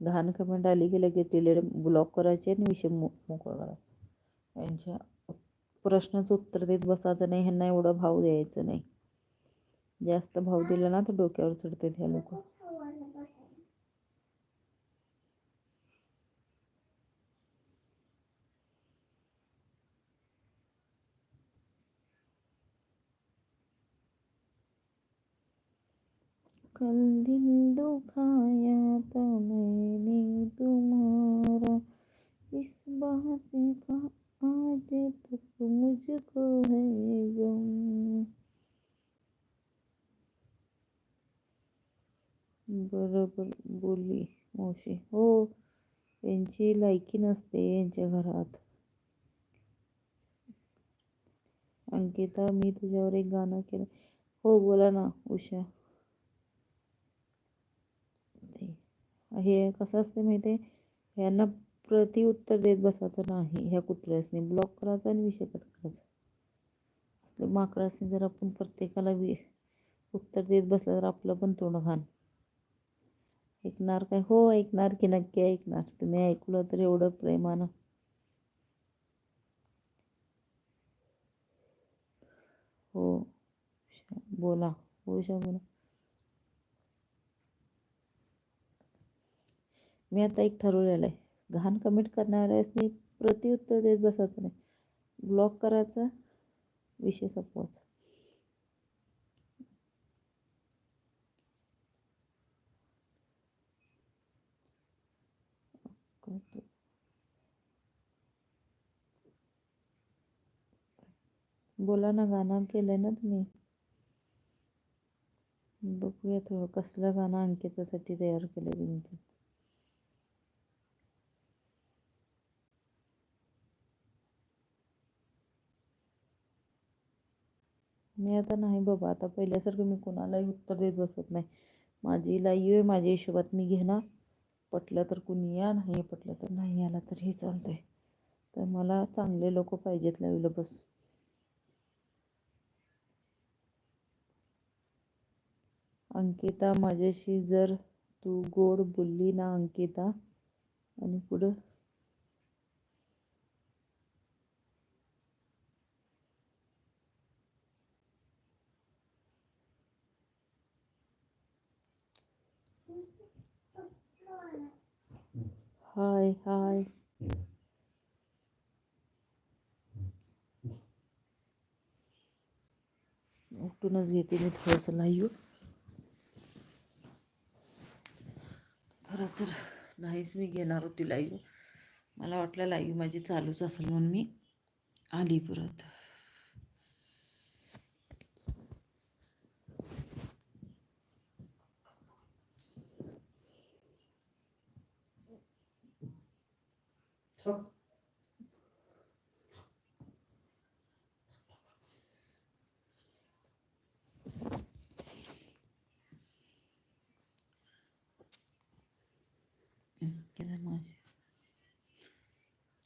घाण कमेंट आली की लगेच डिलीट ब्लॉक करायचे आणि विषय मो मोकळा करायचा. यांच्या प्रश्नाचं उत्तर देत बसायचं नाही ह्यांना एवढं भाव द्यायचं नाही. जास्त भाव दिला ना तर डोक्यावर चढतात ह्या लोक. कल दिल दुखाया था मैंने तुम्हारा। इस बात का आज तक मुझको है गम। बरोबर बोलली मावशी हो यांची लायकी नसते यांच्या घरात। अंकिता, मी तुझ्यावर एक गाणं केलं. हो, बोला ना, उषा. हे कसं असते माहिती आहे यांना प्रतिउत्तर देत बसायचं नाही ह्या कुत्र्यासनी. ब्लॉक करायचा आणि विषय कट करायचा. असले माकडासनी जर आपण प्रत्येकाला वि उत्तर देत बसलं तर आपलं पण तोंड घाण. ऐकणार काय? हो ऐकणार की नक्की ऐकणार. तुम्ही ऐकलं तर एवढं प्रेमानं. हो बोला. हो उषा बोला. मी आता एक ठरवलेलं आहे. घाण कमेंट करणाऱ्यासनी प्रतिउत्तर देत बसायचं नाही. ब्लॉक करायचा विषय सपोज बोला ना गाणं केलंय ना तुम्ही? बघूया थोडं कसलं गाणं अंकितासाठी तयार केलं तुम्ही मी आता नाही बाबा आता पहिल्यासारखं मी कोणालाही उत्तर देत बसत नाही. माझी लाई आहे माझ्या हिशोबात मी घेणार. पटलं तर कुणी या नाही पटलं तर नाही आला तर हे चालतंय. तर मला चांगले लोक पाहिजेत लाईव्हला बस. अंकिता माझ्याशी जर तू गोड बोलली ना अंकिता. आणि पुढं? हाय हाय. उठूनच घेते मी थोडंसं लाईव्ह खरं तर नाहीच मी घेणार होती लाईव्ह मला वाटलं लाईव्ह माझी चालूच असेल म्हणून मी आली परत.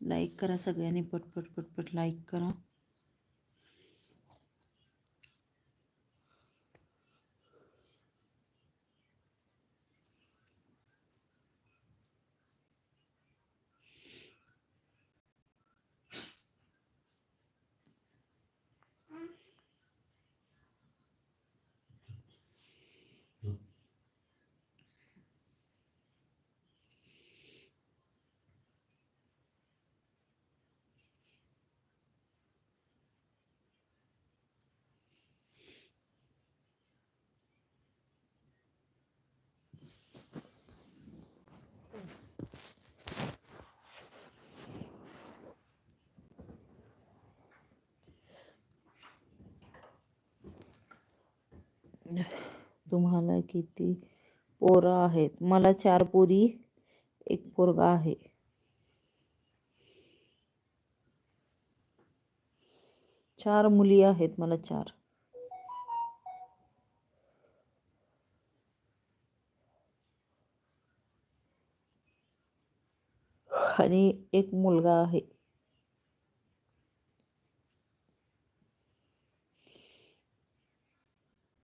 लाईक करा सगळ्यांनी पटपट पटपट लाईक करा. तुम्हाला किती पोरं आहेत? मला चार पोरी, एक पोरगा आहे. चार मुली आहेत मला चार. एक मुलगा आहे.